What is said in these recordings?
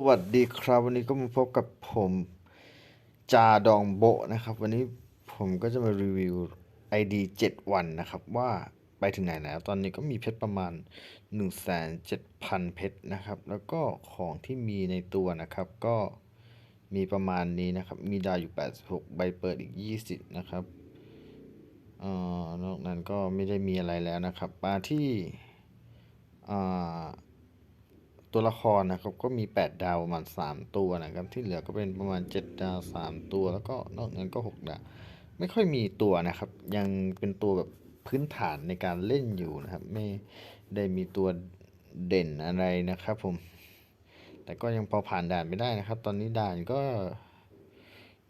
สวัสดีครับวันนี้ก็มาพบกับผมจาดองโบนะครับ วันนี้ผมก็จะมารีวิว ID 7 วันนะครับ ว่าไปถึงไหนแล้ว ตอนนี้ก็มีเพชรประมาณ 17,000 เพชรนะครับ แล้วก็ของที่มีในตัวนะครับ ก็มีประมาณนี้นะครับ มีดาวอยู่ 86 ใบเปิดอีก 20 นะครับเอ่อนอกนั้นก็ไม่ได้มีอะไรแล้วนะครับมาที่อ่า ตัวละครนะครับก็มี 8 ดาวประมาณ 3 ตัวนะครับ ที่เหลือก็เป็นประมาณ 7 ดาว 3 ตัว แล้วก็นอกนั้นก็ 6 ดาว ไม่ค่อยมีตัวนะครับ ยังเป็นตัวแบบพื้นฐานในการเล่นอยู่นะครับ ไม่ได้มีตัวเด่นอะไรนะครับผม แต่ก็ยังพอผ่านด่านไปได้นะครับ ตอนนี้ด่านก็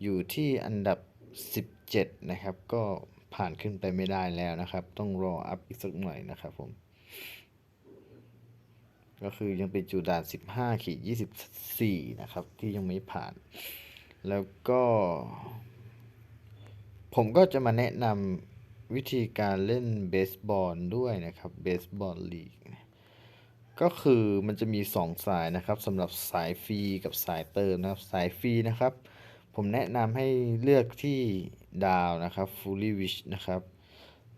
อยู่ที่อันดับ 17 นะครับ ก็ผ่านขึ้นไปไม่ได้แล้วนะครับ ต้องรออัพอีกสักหน่อยนะครับผม ก็คือยังเป็นจูด่าน 15ขีด24 นะครับ ที่ยังไม่ผ่าน แล้วก็ ผมก็จะมาแนะนำวิธีการเล่นเบสบอลด้วยนะครับเบสบอลลีกก็คือมันจะมี 2 สายนะครับสำหรับสายฟรีกับสายเติมนะครับ สายฟรีนะครับ ผมแนะนำให้เลือกที่ดาวนะครับ fully wish นะครับ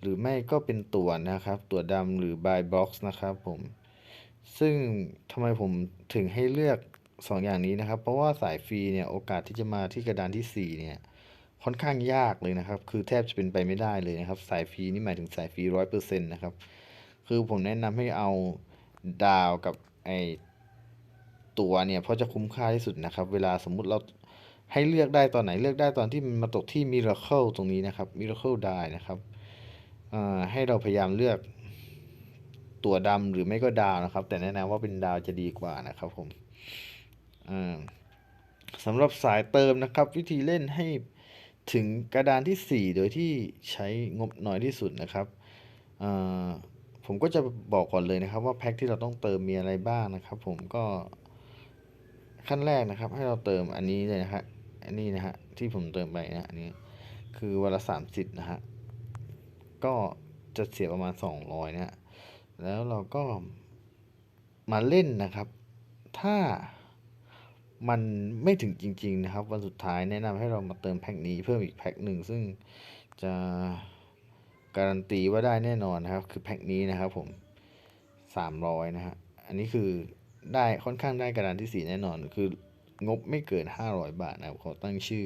หรือไม่ก็เป็นตัวนะครับ ตัวดำหรือ buy box นะครับผม ซึ่งทำไมผมถึงให้เลือก 2 อย่างนี้นะครับ เพราะว่าสายฟรีเนี่ยโอกาสที่จะมาที่กระดานที่ 4 เนี่ยค่อนข้างยากเลยนะครับ คือแทบจะเป็นไปไม่ได้เลยนะครับ สายฟรีนี่หมายถึงสายฟรีร้อยเปอร์เซ็นต์นะครับ คือผมแนะนำให้เอาดาวกับไอตัวเนี่ยเพราะจะคุ้มค่าที่สุดนะครับ เวลาสมมุติเราให้เลือกได้ตอนไหนเลือกได้ตอนที่มันมาตกที่ Miracle ตรงนี้นะครับ Miracle ได้นะครับให้เราพยายามเลือก ตัวดำหรือไม่ก็ดาวนะครับ แต่แนะนำว่าเป็นดาวจะดีกว่านะครับผมสำหรับสายเติมนะครับ วิธีเล่นให้ถึงกระดานที่ 4 โดยที่ใช้งบน้อยที่สุดนะครับผมก็จะบอกก่อนเลยนะครับ ว่าแพ็คที่เราต้องเติมมีอะไรบ้างนะครับ ผมก็ขั้นแรกนะครับ ให้เราเติมอันนี้เลยนะฮะอันนี้นะฮะที่ผมเติมไปนะอันนี้คือวันละ30นะฮะก็จะเสียประมาณ200นะฮะ แล้วเราก็มาเล่นนะครับ ถ้ามันไม่ถึงจริง ๆ นะครับ วันสุดท้ายแนะนำให้เรามาเติมแพ็คนี้เพิ่มอีกแพ็คหนึ่งซึ่งจะการันตีว่าได้แน่นอนนะครับ คือแพ็คนี้นะครับผม300นะฮะอันนี้คือได้ค่อนข้างได้การันที่4แน่นอน คืองบไม่เกิน 500 บาทนะครับขาตั้งชื่อ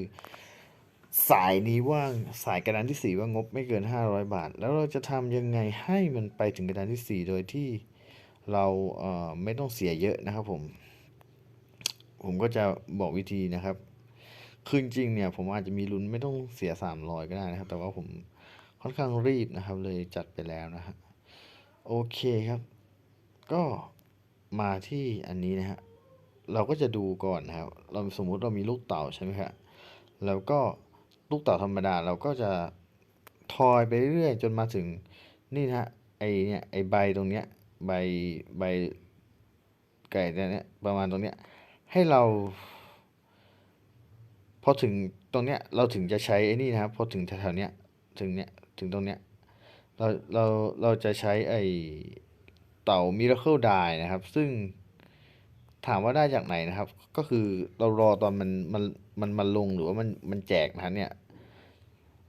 สายนี้ว่างสายกระดานที่ 4 ว่างบไม่เกิน 500 บาท แล้วเราจะทำยังไงให้มันไปถึงกระดานที่ 4 โดยที่เราเไม่ต้องเสียเยอะนะครับผม ผมก็จะบอกวิธีนะครับคือจริงเนี่ยผมอาจจะมีลุ้นไม่ต้องเสีย 300 ก็ได้นะครับ แต่ว่าผมค่อนข้างรีบนะครับ เลยจัดไปแล้วนะฮะโอเคครับ ก็มาที่อันนี้นะฮะเราก็จะดูก่อนนะครับ เราสมมุติเรามีลูกเต่าใช่ไหมครับแล้วก็ ลูกเต่าธรรมดาเราก็จะทอยไปเรื่อยจนมาถึงนี่นะฮะไอเนี่ยไอใบตรงเนี้ยใบใบไก่เนี้ยประมาณตรงเนี้ยให้เราพอถึงตรงเนี้ยเราถึงจะใช้ไอ้นี่นะครับพอถึงแถวๆเนี้ยถึงเนี้ยถึงตรงเนี้ยเราเราเราจะใช้ไอเต่า Miracle Die นะครับ ซึ่งถามว่าได้จากไหนนะครับ ก็คือเรารอตอนมันมันมันมันลงหรือว่ามันมันแจกนะเนี่ย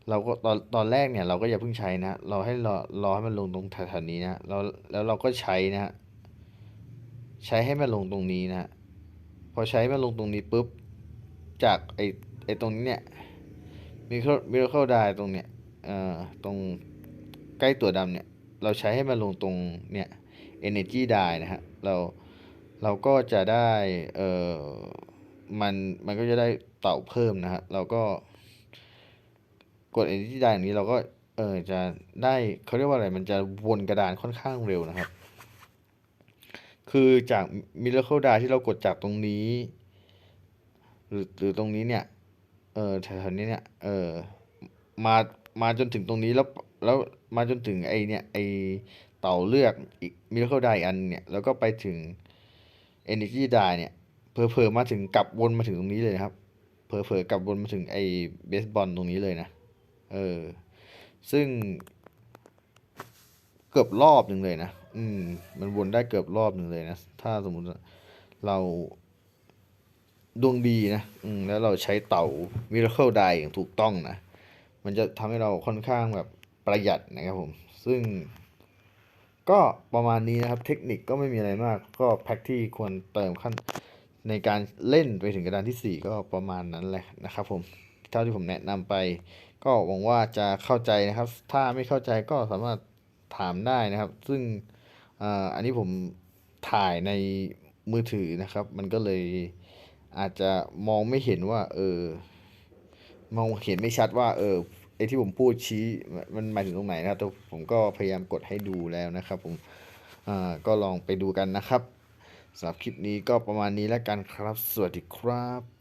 เราก็ตอนตอนแรกเนี่ยเราก็อย่าเพิ่งใช้นะ เราให้รอรอให้มันลงตรงแถวๆนี้นะเราแล้วเราก็ใช้นะฮะใช้ให้มันลงตรงนี้นะ พอใช้มันลงตรงนี้ปุ๊บ จากไอไอตรงนี้เนี่ยมิเคิลมิเคิลได้ตรงเนี้ยเอ่อตรงใกล้ตัวดำเนี่ย เราใช้ให้มันลงตรงเนี่ย energy die นะฮะ เราเราก็จะได้เอ่อมันมันก็จะได้เต่าเพิ่มนะฮะ เราก็ กด energy die อย่างนี้เราก็เออจะได้เขาเรียกว่าอะไรมันจะวนกระดานค่อนข้างเร็วนะครับ คือจาก miracle die ที่เรากดจากตรงนี้ หรือหรือตรงนี้เนี่ยเออแถวๆนี้เนี่ยเออมามาจนถึงตรงนี้แล้วแล้วมาจนถึงไอเนี่ยไอเต่าเลือกอีกมิราเคิลไดอันเนี่ยแล้วก็ไปถึง Energy Die เนี่ยเพอเพอมาถึงกลับวนมาถึงตรงนี้เลยนะครับเพอเพอกลับวนมาถึงไอเบสบอลตรงนี้เลยนะ เออ ซึ่งเกือบรอบหนึ่งเลยนะ อืม มันวนได้เกือบรอบหนึ่งเลยนะ ถ้าสมมุติเราดวงดีนะ อืม แล้วเราใช้เต่า Miracle Die อย่างถูกต้องนะ มันจะทำให้เราค่อนข้างแบบประหยัดนะครับผม ซึ่งก็ประมาณนี้นะครับ เทคนิคก็ไม่มีอะไรมาก ก็แพ็คที่ควรเติมขั้นในการเล่นไปถึงกระดานที่ 4 ก็ประมาณนั้นแหละนะครับผม เท่าที่ผมแนะนำไป ก็หวังว่าจะเข้าใจนะครับ ถ้าไม่เข้าใจก็สามารถถามได้นะครับ ซึ่งอันนี้ผมถ่ายในมือถือนะครับ มันก็เลยอาจจะมองไม่เห็นว่า เออ มองเห็นไม่ชัดว่า เออไอที่ผมพูดชี้มันหมายถึงตรงไหนนะครับแต่ผมก็พยายามกดให้ดูแล้วนะครับ ผมอ่าก็ลองไปดูกันนะครับสำหรับคลิปนี้ก็ประมาณนี้แล้วกันครับ สวัสดีครับ